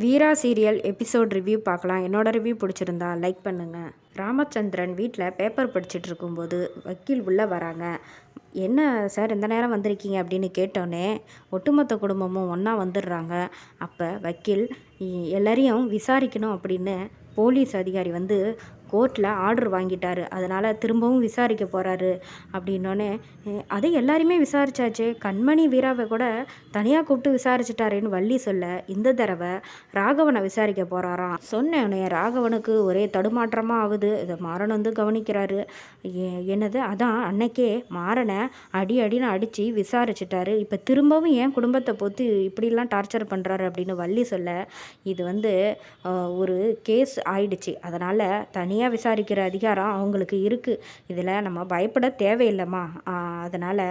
வீரா serial episode review பார்க்கலாம். என்னோட review பிடிச்சிருந்தா லைக் பண்ணுங்கள் ராமச்சந்திரன் வீட்டில் பேப்பர் படிச்சுட்டு இருக்கும்போது வக்கீல் உள்ளே வராங்க. என்ன சார் இந்த நேரம் வந்திருக்கீங்க? அப்படின்னு கேட்டோன்னே ஒட்டுமொத்த குடும்பமும் ஒன்றா வந்துடுறாங்க. அப்போ வக்கீல் எல்லாரையும் விசாரிக்கணும் அப்படின்னு போலீஸ் அதிகாரி வந்து கோர்ட்டில் ஆர்டர் வாங்கிட்டாரு. அதனால் திரும்பவும் விசாரிக்க போகிறாரு அப்படின்னோடனே அதை எல்லாருமே விசாரிச்சாச்சு. கண்மணி வீராவை கூட தனியாக கூப்பிட்டு விசாரிச்சிட்டாருன்னு வள்ளி சொல்ல இந்த தடவை ராகவனை விசாரிக்க போகிறாராம் சொன்னேனே ராகவனுக்கு ஒரே தடுமாற்றமாக ஆகுது. இதை மாறன் வந்து கவனிக்கிறாரு. என்னது? அதான் அன்னைக்கே மாறனை அடி அடின்னு அடித்து விசாரிச்சிட்டாரு. இப்போ திரும்பவும் ஏன் குடும்பத்தை பொத்து இப்படிலாம் டார்ச்சர் பண்ணுறாரு அப்படின்னு வள்ளி சொல்ல இது வந்து ஒரு கேஸ் ஆயிடுச்சு. அதனால் தனி தனியாக விசாரிக்கிற அதிகாரம் அவங்களுக்கு இருக்குது இதில் நம்ம பயப்பட தேவையில்லைம்மா. அதனால்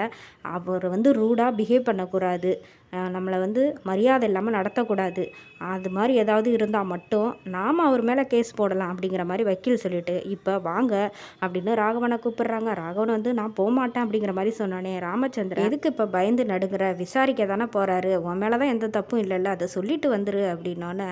அவர் வந்து ரூடாக பிஹேவ் பண்ணக்கூடாது. நம்மளை வந்து மரியாதை இல்லாமல் நடத்தக்கூடாது. அது மாதிரி ஏதாவது இருந்தால் மட்டும் நாம் அவர் மேலே கேஸ் போடலாம் அப்படிங்கிற மாதிரி வக்கீல் சொல்லிட்டு இப்போ வாங்க அப்படின்னு ராகவனை கூப்பிடுறாங்க. ராகவன் வந்து நான் போக மாட்டேன் அப்படிங்கிற மாதிரி சொன்னானே ராமச்சந்திரன் எதுக்கு இப்போ பயந்து நடுங்கிற? விசாரிக்க தானே போகிறாரு உன் மேலே தான் எந்த தப்பும் இல்லைல்ல. அதை சொல்லிட்டு வந்துரு அப்படின்னோன்னே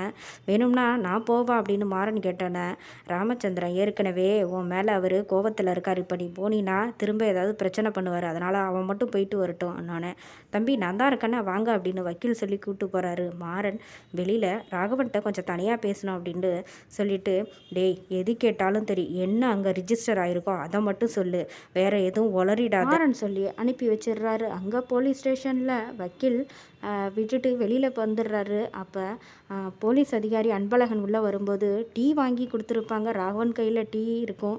வேணும்னா நான் போவா? அப்படின்னு மாறன் கேட்டோன்னே ராமச்சந்திரன் ஏற்கனவே உன் மேலே அவர் கோவத்தில் இருக்கார். இப்போ நீ போனீன்னா திரும்ப ஏதாவது பிரச்சனை பண்ணுவார். அதனால் அவன் மட்டும் போயிட்டு வரட்டும் நானே தம்பி நான் தான் இருக்கேனே வாங்க அப்படின்னு வக்கீல் சொல்லி கூப்பிட்டு போகிறாரு மாறன் வெளியில் ராகவன்கிட்ட கொஞ்சம் தனியாக பேசணும் அப்படின்ட்டு சொல்லிட்டு டேய் எது கேட்டாலும் தெரி என்ன அங்கே ரிஜிஸ்டர் ஆயிருக்கோ அதை மட்டும் சொல்லு. வேற எதுவும் உளறிடாத. மாறன் சொல்லி அனுப்பி வச்சிடுறாரு. அங்கே போலீஸ் ஸ்டேஷனில் வக்கீல் விட்டுட்டு வெளியில் வந்துடுறாரு. அப்போ போலீஸ் அதிகாரி அன்பழகன் உள்ளே வரும்போது டீ வாங்கி கொடுத்துருப்பாங்க. ராகவன் கையில் டீ இருக்கும்.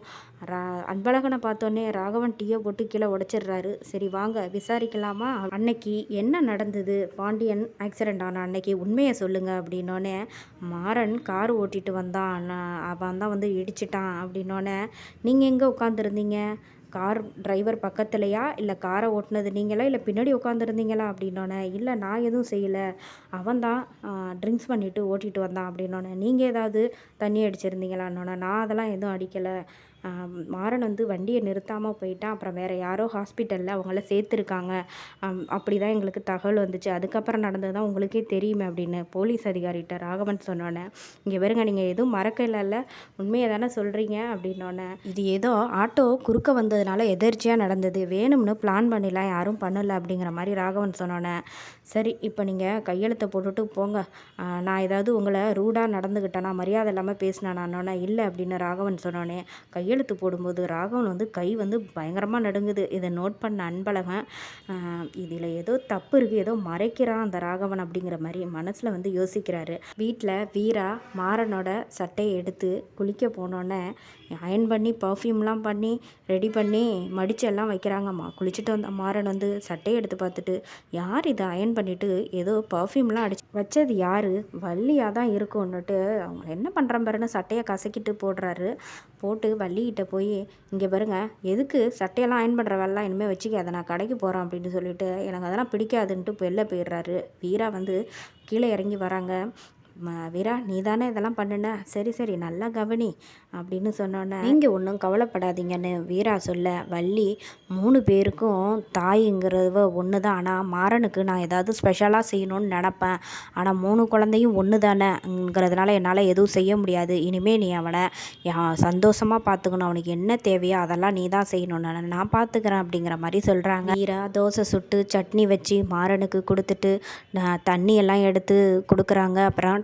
ரா அன்பழகனை பார்த்தோன்னே ராகவன் டீயை போட்டு கீழே உடச்சிடுறாரு. சரி வாங்க விசாரிக்கலாமா? அன்னைக்கு என்ன நடந்தது? பாண்டியன் ஆக்சிடெண்ட் ஆன அன்னைக்கு உண்மையை சொல்லுங்கள் அப்படின்னோடனே மாறன் கார் ஓட்டிகிட்டு வந்தான். அவன் தான் வந்து இடிச்சிட்டான் அப்படின்னோடனே நீங்கள் எங்கே உட்காந்துருந்தீங்க கார் டிரைவர் பக்கத்துலையா? இல்லை காரை ஓட்டினது நீங்களா? இல்லை பின்னாடி உட்காந்துருந்தீங்களா அப்படின்னோடனே இல்லை நான் எதுவும் செய்யலை. அவன் தான் ட்ரிங்க்ஸ் பண்ணிவிட்டு ஓட்டிகிட்டு வந்தான். அப்படின்னோடனே நீங்கள் ஏதாவது தண்ணி அடிச்சிருந்தீங்களான்னொன்னே நான் அதெல்லாம் எதுவும் அடிக்கலை. மாறன் வந்து வண்டியை நிறுத்தாமல் போயிட்டான். அப்புறம் வேறு யாரோ ஹாஸ்பிட்டலில் அவங்கள சேர்த்துருக்காங்க. அப்படி தான் எங்களுக்கு தகவல் வந்துச்சு. அதுக்கப்புறம் நடந்தது தான் உங்களுக்கே தெரியுமே அப்படின்னு போலீஸ் அதிகாரிகிட்ட ராகவன் சொன்னோன்னே இங்கே வருங்க நீங்கள் எதுவும் மறக்கலைல்ல உண்மையை தானே சொல்கிறீங்க அப்படின்னோடனே இது ஏதோ ஆட்டோ குறுக்க வந்ததுனால எதர்ச்சியாக நடந்தது. வேணும்னு பிளான் பண்ணிலாம் யாரும் பண்ணலை. அப்படிங்கிற மாதிரி ராகவன் சொன்னோன்னே சரி இப்போ நீங்கள் கையெழுத்தை போட்டுட்டு போங்க. நான் ஏதாவது உங்களை ரூடாக நடந்துக்கிட்டேனா மரியாதை இல்லாமல் பேசினானோன்னா இல்லை அப்படின்னு ராகவன் சொன்னோன்னே கையெழுத்து போடும்போது ராகவன் வந்து கை வந்து பயங்கரமாக நடுங்குது. இதை நோட் பண்ண அன்பழகன் இதில் ஏதோ தப்பு இருக்குது ஏதோ மறைக்கிறான் அந்த ராகவன் அப்படிங்கிற மாதிரி மனசில் வந்து யோசிக்கிறாரு. வீட்டில் வீரா மாறனோட சட்டையை எடுத்து குளிக்க போனோன்னே அயன் பண்ணி பர்ஃப்யூம்லாம் பண்ணி ரெடி பண்ணி மடிச்செல்லாம் வைக்கிறாங்கம்மா. குளிச்சுட்டு வந்த மாறன் வந்து சட்டையை எடுத்து பார்த்துட்டு யார் இதை அயன் பண்ணிவிட்டு ஏதோ பர்ஃப்யூம்லாம் அடிச்சு வச்சது யார்? வள்ளியாக தான் இருக்கும்னுட்டு அவங்க என்ன பண்ணுறேன் பாருன்னு சட்டையை கசக்கிட்டு போடுறாரு. போட்டு வள்ளிக்கிட்ட போய் இங்கே பாருங்க எதுக்கு சட்டையெல்லாம் அயன் பண்ணுற வேலைலாம் இனிமேல் வச்சுக்காத நான் கடைக்கு போகிறேன் அப்படின்னு சொல்லிட்டு எனக்கு அதெல்லாம் பிடிக்காதுன்ட்டு வெளில போயிடுறாரு. வீரா வந்து கீழே இறங்கி வராங்க. வீரா நீ தானே இதெல்லாம் பண்ணுன? சரி சரி நல்லா கவனி அப்படின்னு சொன்னோன்னே. நீங்கள் ஒன்றும் கவலைப்படாதீங்கன்னு வீரா சொல்ல வள்ளி மூணு பேருக்கும் தாய்ங்கிறவ ஒன்று தான் ஆனால் மாறனுக்கு நான் ஏதாவது ஸ்பெஷலாக செய்யணும்னு நினப்பேன். ஆனால் மூணு குழந்தையும் ஒன்று தானேங்கிறதுனால என்னால் எதுவும் செய்ய முடியாது. இனிமேல் நீ அவனை சந்தோஷமாக பார்த்துக்கணும் அவனுக்கு என்ன தேவையோ அதெல்லாம் நீ தான் செய்யணும்னு நான் நான் பார்த்துக்கிறேன் அப்படிங்கிற மாதிரி சொல்கிறாங்க வீரா தோசை சுட்டு சட்னி வச்சு மாறனுக்கு கொடுத்துட்டு நான் தண்ணி எல்லாம் எடுத்து கொடுக்குறாங்க. அப்புறம்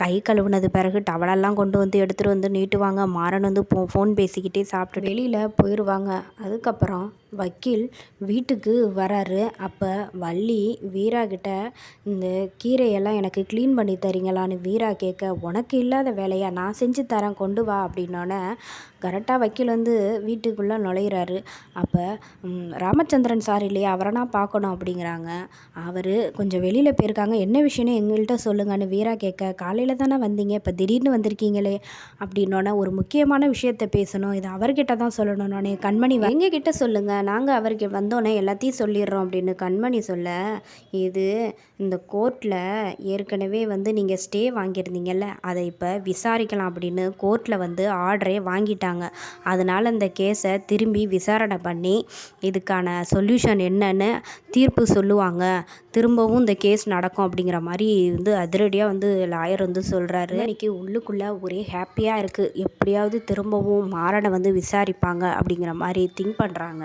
கை கழுவுனது பிறகு டவலெல்லாம் கொண்டு வந்து எடுத்துகிட்டு வந்து நீட்டுவாங்க. மாறன் வந்து போ ஃபோன் பேசிக்கிட்டே சாப்பிட்டு வெளியில் போயிடுவாங்க அதுக்கப்புறம் வக்கீல் வீட்டுக்கு வராரு. அப்போ வள்ளி வீரா கிட்ட இந்த கீரையெல்லாம் எனக்கு க்ளீன் பண்ணி தரீங்களான்னு வீரா கேட்க உனக்கு இல்லாத வேலையா? நான் செஞ்சு தரேன் கொண்டு வா அப்படின்னோடனே கரெக்டாக வக்கீல் வந்து வீட்டுக்குள்ளே நுழையிறாரு. அப்போ ராமச்சந்திரன் சார் இல்லையா? அவரை நான் பார்க்கணும் அப்படிங்கிறாங்க. அவர் கொஞ்சம் வெளியில் போயிருக்காங்க. என்ன விஷயம்னு எங்கள்கிட்ட சொல்லுங்கன்னு வீரா கேட்க காலை காலையில் தானே வந்தீங்க? இப்போ திடீர்னு வந்திருக்கீங்களே அப்படின்னோடனே ஒரு முக்கியமான விஷயத்த பேசணும். இது அவர்கிட்ட தான் சொல்லணும். நானே கண்மணி எங்ககிட்ட சொல்லுங்கள் நாங்கள் அவருக்கு வந்தோன்னே எல்லாத்தையும் சொல்லிடுறோம் அப்படின்னு கண்மணி சொல்ல இது இந்த கோர்ட்டில் ஏற்கனவே வந்து நீங்கள் ஸ்டே வாங்கியிருந்தீங்கல்ல அதை இப்போ விசாரிக்கலாம் அப்படின்னு கோர்ட்டில் வந்து ஆர்டரே வாங்கிட்டாங்க. அதனால் இந்த கேஸை திரும்பி விசாரணை பண்ணி இதுக்கான சொல்யூஷன் என்னன்னு தீர்ப்பு சொல்லுவாங்க. திரும்பவும் இந்த கேஸ் நடக்கும் அப்படிங்கிற மாதிரி வந்து அதிரடியாக வந்து லாயர் வந்து வந்து சொல்கிறாரு இன்றைக்கி உள்ளுக்குள்ளே ஒரே ஹாப்பியாக இருக்குது எப்படியாவது திரும்பவும் மாறனை வந்து விசாரிப்பாங்க அப்படிங்கிற மாதிரி திங்க் பண்ணுறாங்க